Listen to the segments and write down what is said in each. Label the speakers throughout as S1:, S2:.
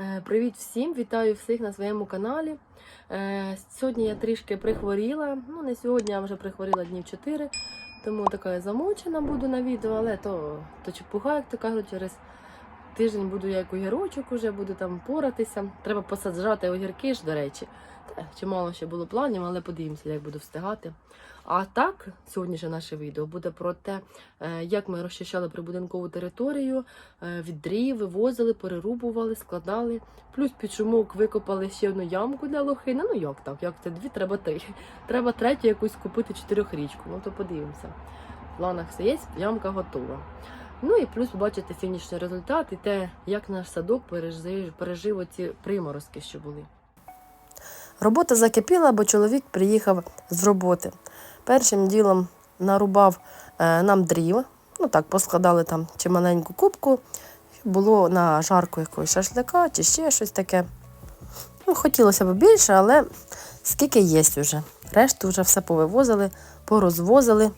S1: Е, Привіт всім! Вітаю всіх на своєму каналі. Е, Сьогодні я трішки прихворіла. Ну, не сьогодні, а вже прихворіла днів 4, тому така я буду на відео, але то, то чепуха, як то кажуть, через тиждень буду як огірочок уже, буду там поратися. Треба посаджати огірки ж, до речі. Та, чимало ще було планів, але подивимося, як буду встигати. А так, сьогоднішнє наше відео буде про те, е, як ми розчищали прибудинкову територію, е, від дрів, вивозили, перерубували, складали. Плюс під шумок викопали ще одну ямку для лохини. Ну як так? Як це дві, треба три. Треба третю якусь купити чотирьохрічку. Ну то подивимося. В планах все є, ямка готова. Ну і плюс побачите сьогоднішній результат і те, як наш садок пережив, пережив оці приморозки, що були. Робота закипіла, бо чоловік приїхав з роботи. Першим ділом нарубав е, нам дрів. Ну так, поскладали там чи маленьку кубку. Було на жарку якогось шашлика чи ще щось таке. Ну, хотілося б більше, але скільки є вже. Решту вже все повивозили, порозвозили.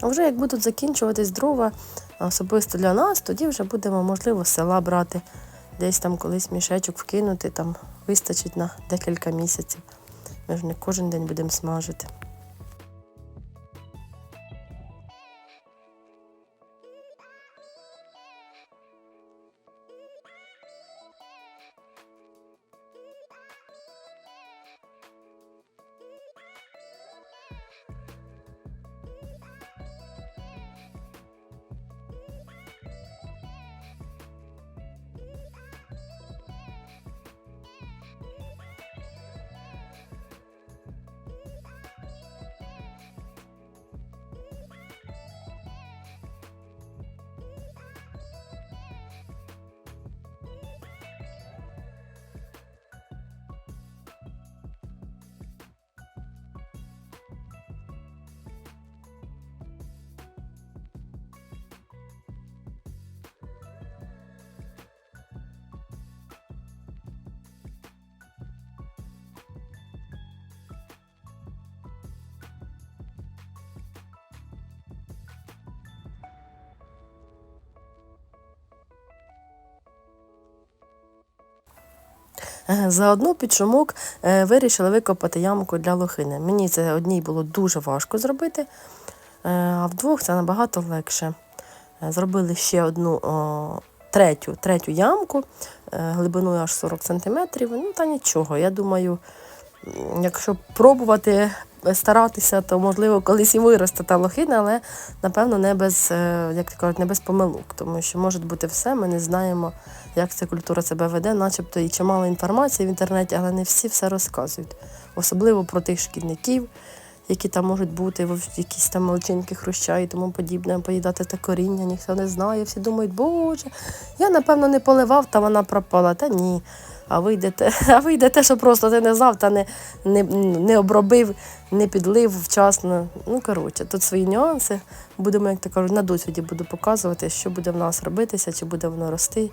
S1: А вже як будуть закінчуватись дрова, особисто для нас, тоді вже будемо, можливо, села брати. Десь там колись мішечок вкинути, там вистачить на декілька місяців. Ми ж не кожен день будемо смажити. Заодно під шумок е, вирішили викопати ямку для лохини. Мені це одній було дуже важко зробити, е, а вдвох це набагато легше. Е, Зробили ще одну о, третю, третю ямку е, глибиною аж 40 см. Ну та нічого. Я думаю, якщо пробувати е, старатися, то можливо колись і виросте та лохина, але напевно не без, е, як кажуть, не без помилок, тому що може бути все, ми не знаємо як ця культура себе веде, начебто і чимало інформації в інтернеті, але не всі все розказують. Особливо про тих шкідників, які там можуть бути, якісь там молочинки, хруща і тому подібне, поїдати те коріння, ніхто не знає. Всі думають, боже, я напевно не поливав, та вона пропала. Та ні. А вийде те, а вийде те, що просто ти не знав та не, не, не обробив, не підлив вчасно. Ну, коротше, тут свої нюанси. Будемо, як то кажуть, на досвіді буду показувати, що буде в нас робитися, чи буде воно рости,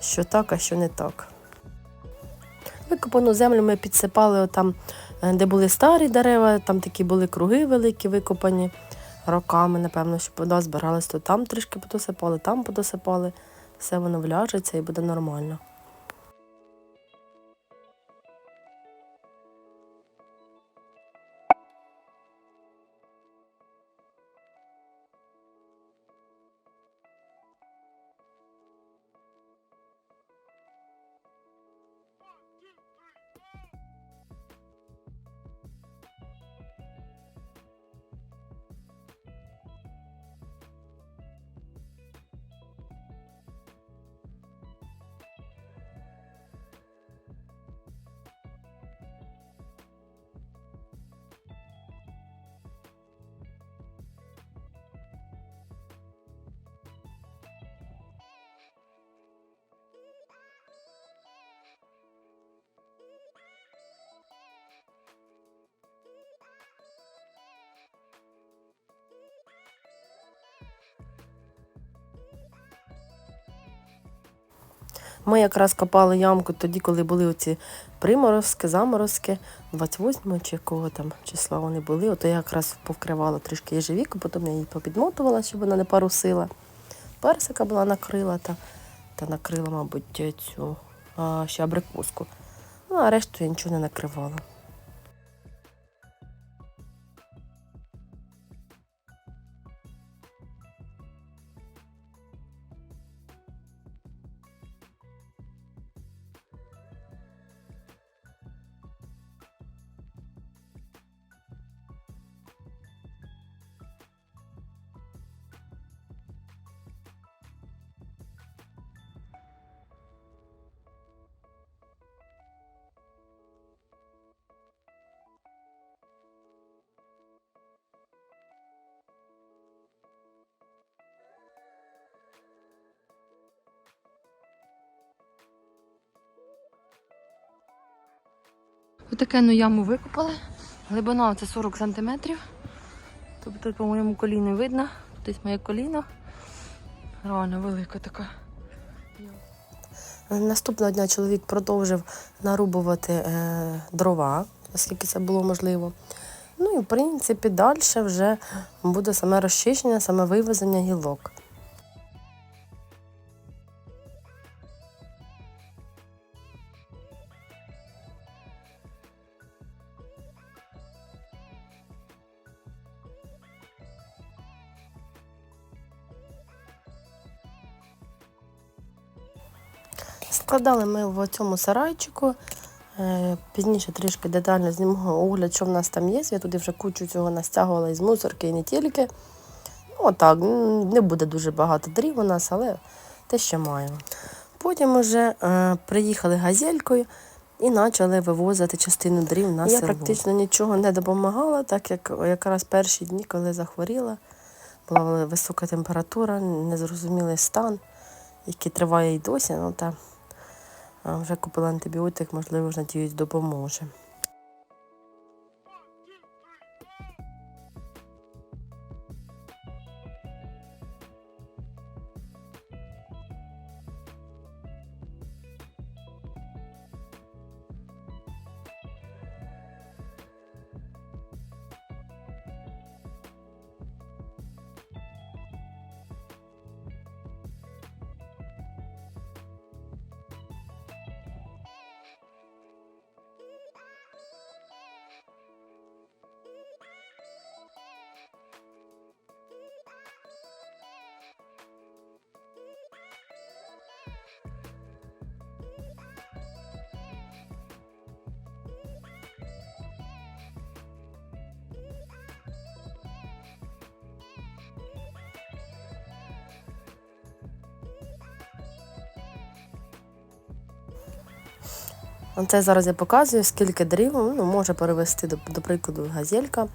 S1: що так, а що не так. Викопану землю ми підсипали там, де були старі дерева, там такі були круги великі викопані роками, напевно, щоб вода збиралась, то там трішки подосипали, там подосипали. Все воно вляжеться і буде нормально. Ми якраз копали ямку тоді, коли були оці приморозки, заморозки, 28 чи якого там числа вони були. Ото я якраз повкривала трішки єжевіку, потім я її попідмотувала, щоб вона не парусила. Персика була накрила та, та накрила, мабуть, цю а, ще абрикоску. Ну, а решту я нічого не накривала. Отаке ну яму викопали. Глибина це 40 сантиметрів. Тобто тут по моєму коліну видно. Десь моє коліно. Реально велика така. Наступного дня чоловік продовжив нарубувати е, дрова, наскільки це було можливо. Ну і в принципі далі вже буде саме розчищення, саме вивезення гілок. Складали ми в цьому сарайчику. Е, Пізніше трішки детально зніму огляд, що в нас там є. Я туди вже кучу цього настягувала із мусорки і не тільки. Ну, отак, не буде дуже багато дрів у нас, але те, що маємо. Потім вже е, приїхали газелькою і почали вивозити частину дрів на село. Я практично нічого не допомагала, так як якраз перші дні, коли захворіла, була висока температура, незрозумілий стан, який триває і досі. Ну, та вже купила антибіотик, можливо, ж, надіюсь, допоможе. Це зараз я показую, скільки дрів ну, може перевезти, до, до прикладу, газелька.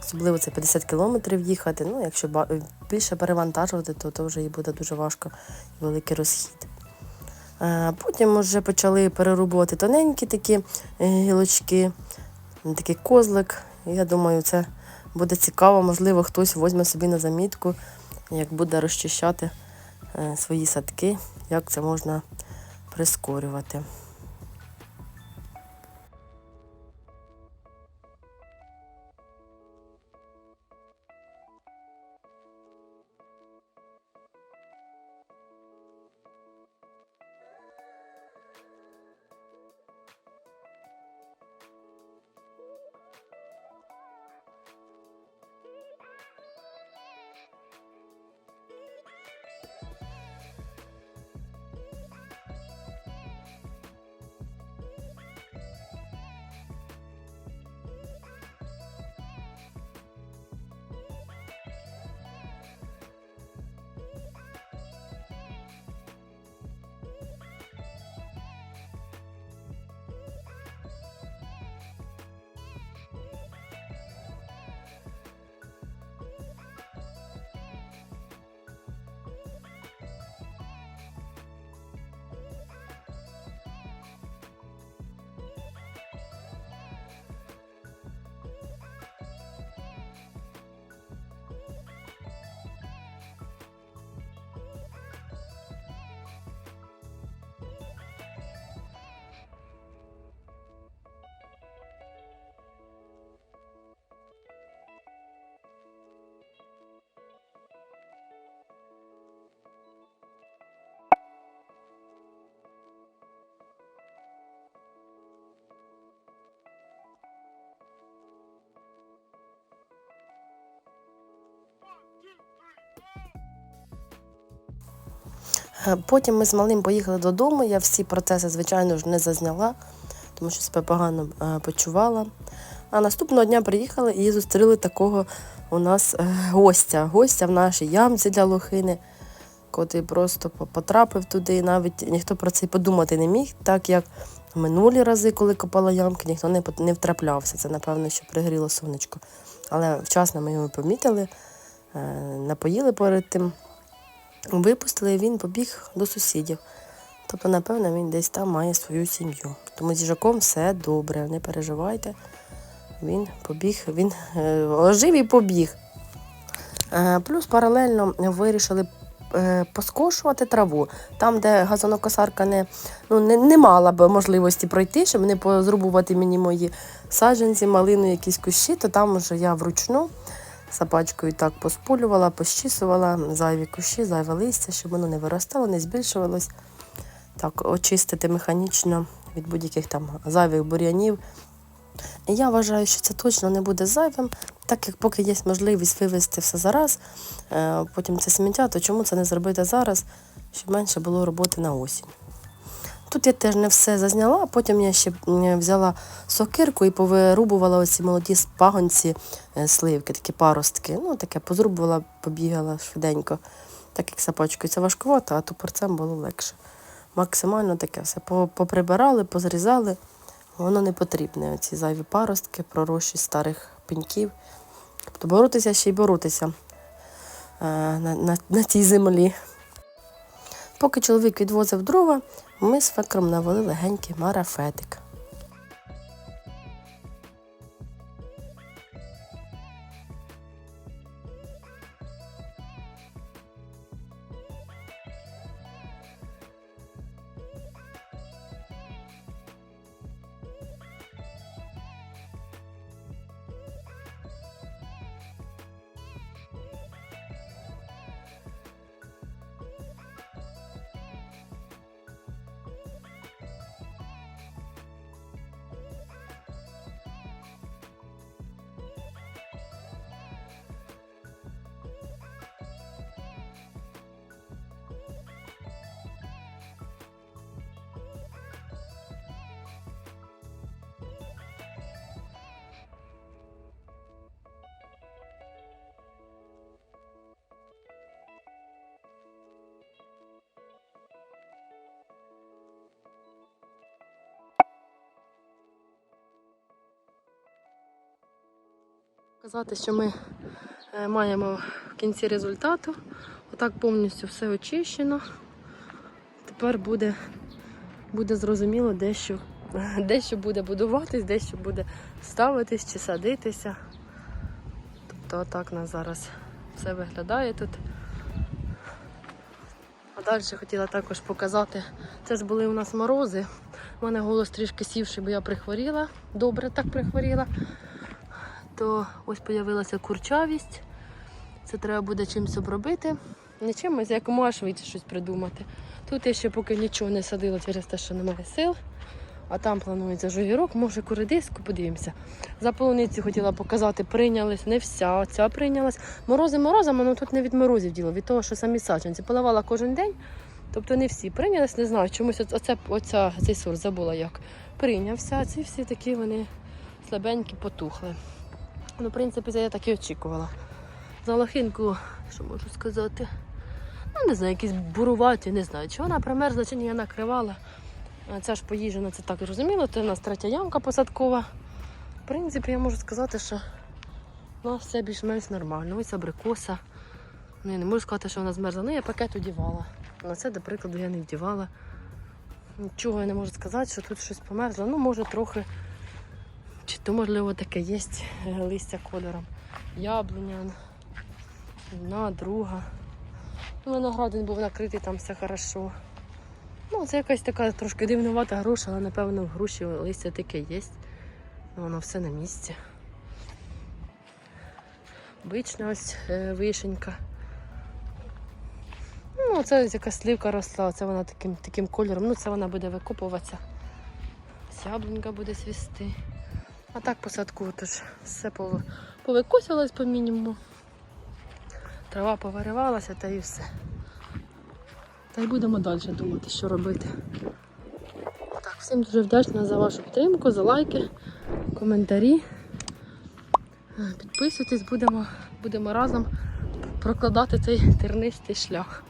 S1: Особливо це 50 кілометрів їхати. Ну, якщо більше перевантажувати, то, то вже і буде дуже важко і великий розхід. Е, Потім вже почали перерубувати тоненькі такі е, гілочки, такий козлик. Я думаю, це буде цікаво. Можливо, хтось візьме собі на замітку, як буде розчищати е, свої садки, як це можна прискорювати. Потім ми з малим поїхали додому. Я всі процеси, звичайно ж, не зазняла, тому що себе погано е, почувала. А наступного дня приїхали і зустріли такого у нас е, гостя. Гостя в нашій ямці для лохини, котрий просто потрапив туди. Навіть ніхто про це й подумати не міг, так як минулі рази, коли копала ямки, ніхто не, не втраплявся. Це, напевно, що пригріло сонечко. Але вчасно ми його помітили, е, напоїли перед тим, випустили, і він побіг до сусідів. Тобто, напевно, він десь там має свою сім'ю. Тому з їжаком все добре, не переживайте. Він побіг, він е, ожив і побіг. Е, плюс паралельно вирішили е, поскошувати траву. Там, де газонокосарка не, ну, не, не мала б можливості пройти, щоб не позрубувати мені мої саджанці, малину, якісь кущі, то там вже я вручну сапачкою так посполювала, пощісувала зайві кущі, зайве листя, щоб воно не виростало, не збільшувалось. Так, очистити механічно від будь-яких там зайвих бур'янів. Я вважаю, що це точно не буде зайвим, так як поки є можливість вивезти все зараз, е, потім це сміття, то чому це не зробити зараз, щоб менше було роботи на осінь. Тут я теж не все зазняла, а потім я ще взяла сокирку і повирубувала оці молоді пагонці е, сливки, такі паростки. Ну, таке позрубувала, побігала швиденько. Так як сапочкою це важкувато, а топорцем було легше. Максимально таке все поприбирали, позрізали. Воно не потрібне, оці зайві паростки, пророщі старих пеньків. Тобто боротися ще й боротися е, на, на, на цій землі. Поки чоловік відвозив дрова, ми з фекром навели легенький марафетик. Казати, що ми е, маємо в кінці результату. Отак повністю все очищено. Тепер буде, буде зрозуміло, де що, де що буде будуватись, де що буде ставитись чи садитися. Тобто отак у нас зараз все виглядає тут. А далі хотіла також показати. Це ж були у нас морози. У мене голос трішки сівший, бо я прихворіла. Добре так прихворіла. То ось з'явилася курчавість. Це треба буде чимось обробити. Не чимось, якомога швидше щось придумати. Тут я ще поки нічого не садила через те, що немає сил. А там планується жовірок, може коридиску, подивимося. За полуницю хотіла показати, прийнялись, не вся, ця прийнялась. Морози морозами, але тут не від морозів діло, від того, що самі саджанці поливала кожен день. Тобто не всі прийнялись, не знаю, чомусь оце, оця, цей сорт забула як. Прийнявся, а ці всі такі вони слабенькі, потухли. Ну, в принципі, це я так і очікувала. За лохинку, що можу сказати? Ну, не знаю, якісь буруваті, не знаю, чи вона примерзла, чи ні, я накривала. Ця ж поїжджена, це так зрозуміло, це у нас третя ямка посадкова. В принципі, я можу сказати, що у нас все більш-менш нормально. Ось абрикоса. Ну, я не можу сказати, що вона змерзла. Ну, я пакет одівала. На це, до прикладу, я не вдівала. Нічого я не можу сказати, що тут щось померзло. Ну, може, трохи. Чи то, можливо, таке є е, листя кольором. Яблуня, одна, друга. Ну, виноград був накритий, там все хорошо. Ну, це якась така трошки дивнувата груша, але напевно в груші листя таке є. Ну, Воно все на місці. Бична ось е, вишенька. Ну, це якась сливка росла, це вона таким, таким кольором. Ну, це вона буде викопуватися. Яблунька буде свісти. А так посадку все пов- повикосилось по мінімуму. Трава повиривалася та і все. Та й будемо далі думати, що робити. Так, всім дуже вдячна за вашу підтримку, за лайки, коментарі. Підписуйтесь, будемо, будемо разом прокладати цей тернистий шлях.